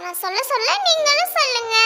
நான் சொல்ல சொல்ல நீங்களும் சொல்லுங்க.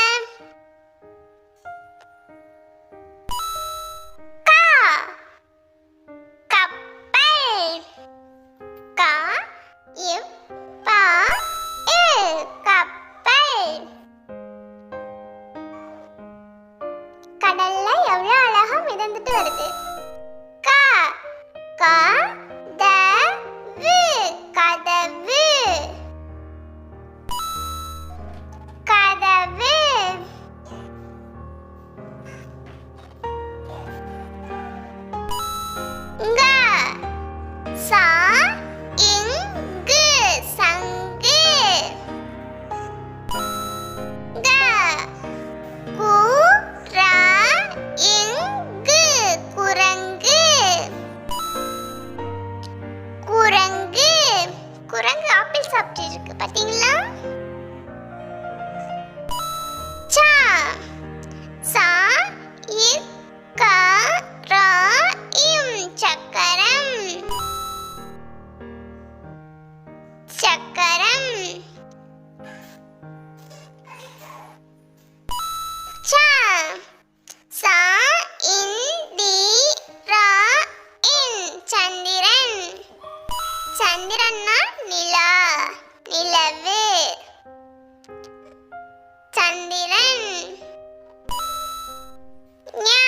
சந்திரன்னா நிலா நிலவு சந்திரன் ஞா.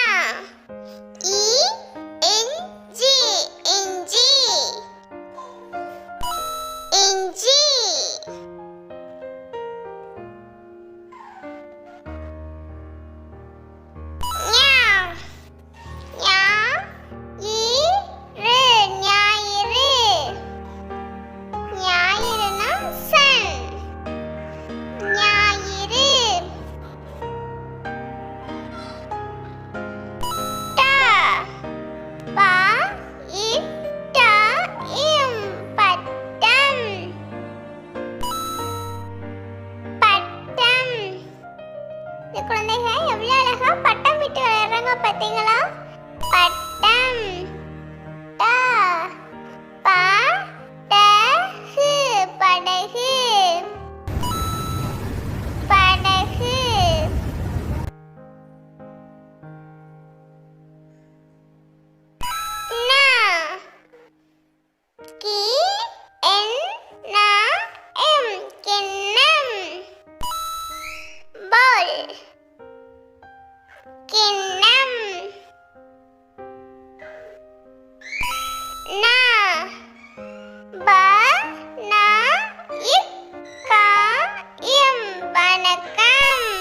வணக்கம்.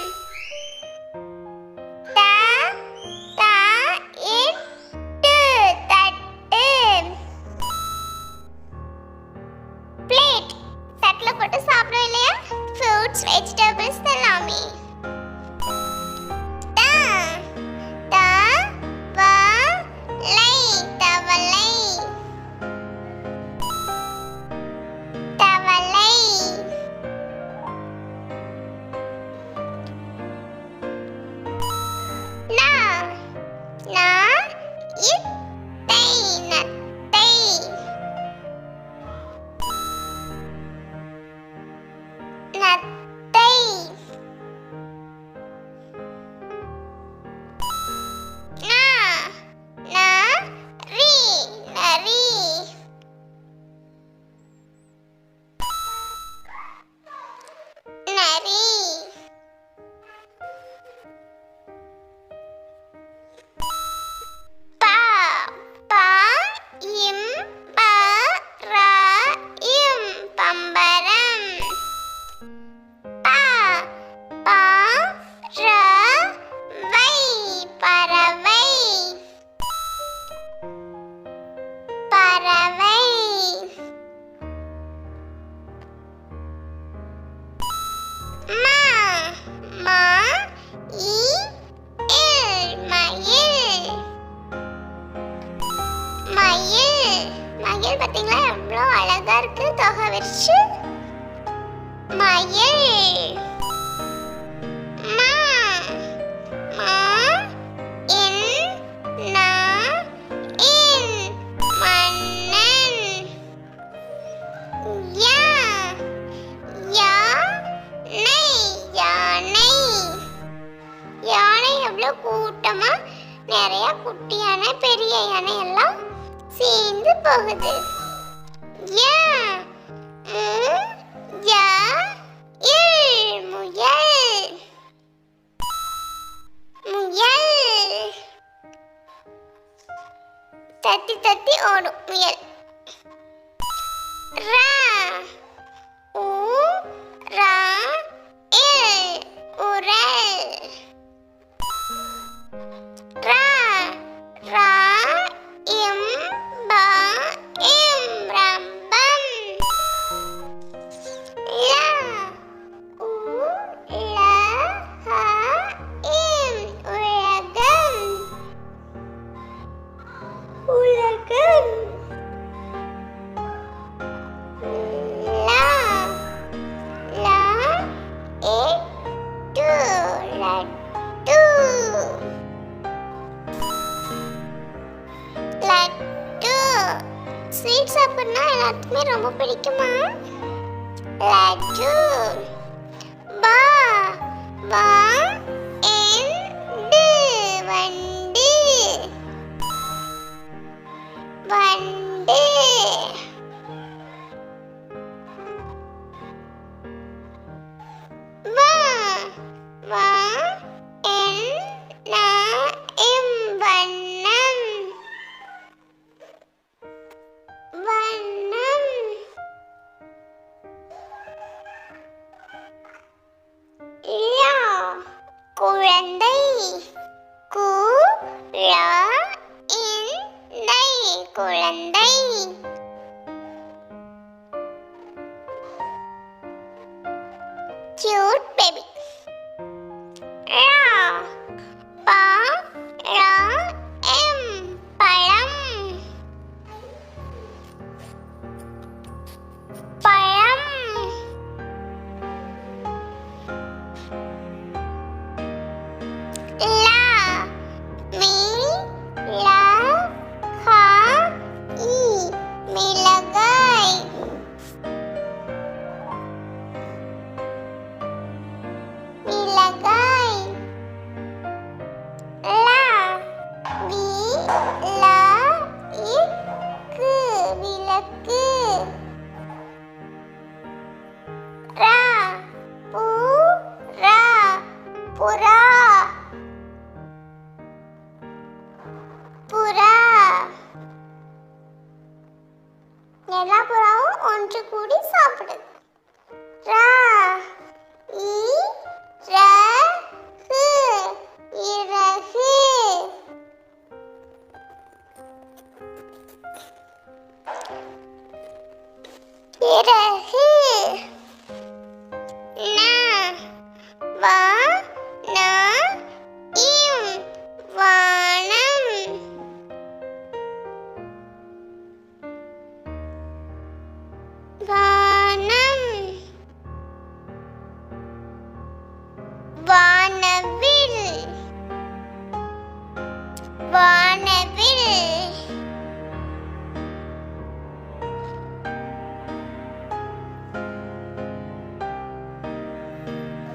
மயில் பார்த்தீங்களா எவ்வளோ அழகாக இருக்கு தொகை விரிச்சு மயில் கூட்டமா? நிறைய குட்டியான பெரிய யானை எல்லாம் சேர்ந்து போகுது. யா மு யா இல் முயல். முயல். தட்டி தட்டி ஓடும் முயல். ஸ்வீட் சாப்பிட்னா எல்லாத்துக்குமே ரொம்ப பிடிக்குமா? லட்டு. பா. வா. எண்டு வண்டு. வண்டு. வா. வா. குழந்தை கு குழந்தை. Ura!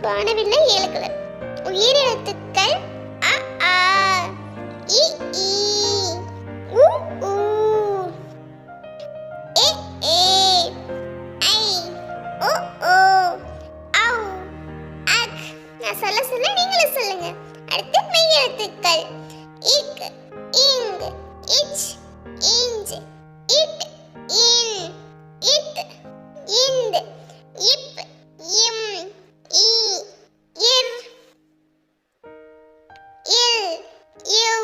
வானவில்லை ஏழு கலர் உயிரெழுத்துக்கள் அ ஆ இ ஈ உ ஊ ஏ ஏ ஐ ஓ ஓ ஆ அக். நான் சொல்ல சொல்ல நீங்களும் சொல்லுங்க. அடுத்து மெய் எழுத்துக்கள். இக் இங் இச் இஞ்ச் இட் இன் இட் இந்த் இப் you.